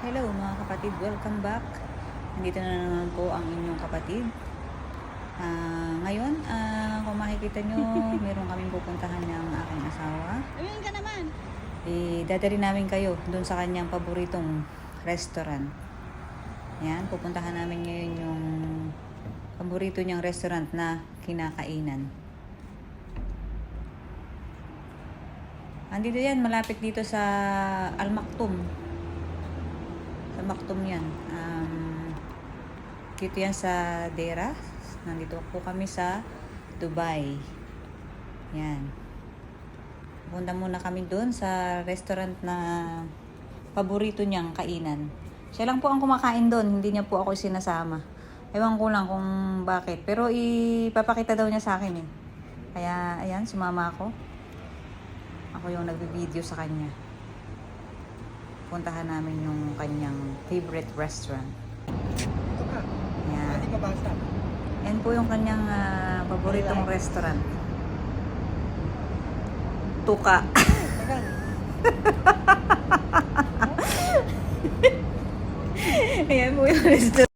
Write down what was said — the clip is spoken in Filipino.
Hello mga kapatid, welcome back. Nandito na naman po ang inyong kapatid. Ah, ngayon, ah, kung makikita nyo, meron kaming pupuntahan ng aking asawa. Ayun ka naman. Eh, dadali namin kayo doon sa kanyang paboritong restaurant. Yan, pupuntahan namin ngayon yung paborito niyang restaurant na kinakainan. Andito yan, malapit dito sa Al Maktoum yan. Um, dito yan sa Dera. Nandito po kami sa Dubai. Yan. Punta muna kami doon sa restaurant na paborito niyang kainan. Siya lang po ang kumakain doon, hindi niya po ako sinasama. Ewan ko lang kung bakit. Pero ipapakita daw niya sa akin eh. Kaya, ayan, sumama ako. Ako yung nagbi-video sa kanya. Puntahan namin yung kanyang favorite restaurant. Ito ka. Ayan. Hindi mabasa. Yan po yung kanyang ah, paboritong restaurant. Tuka. Ayan po yung restaurant.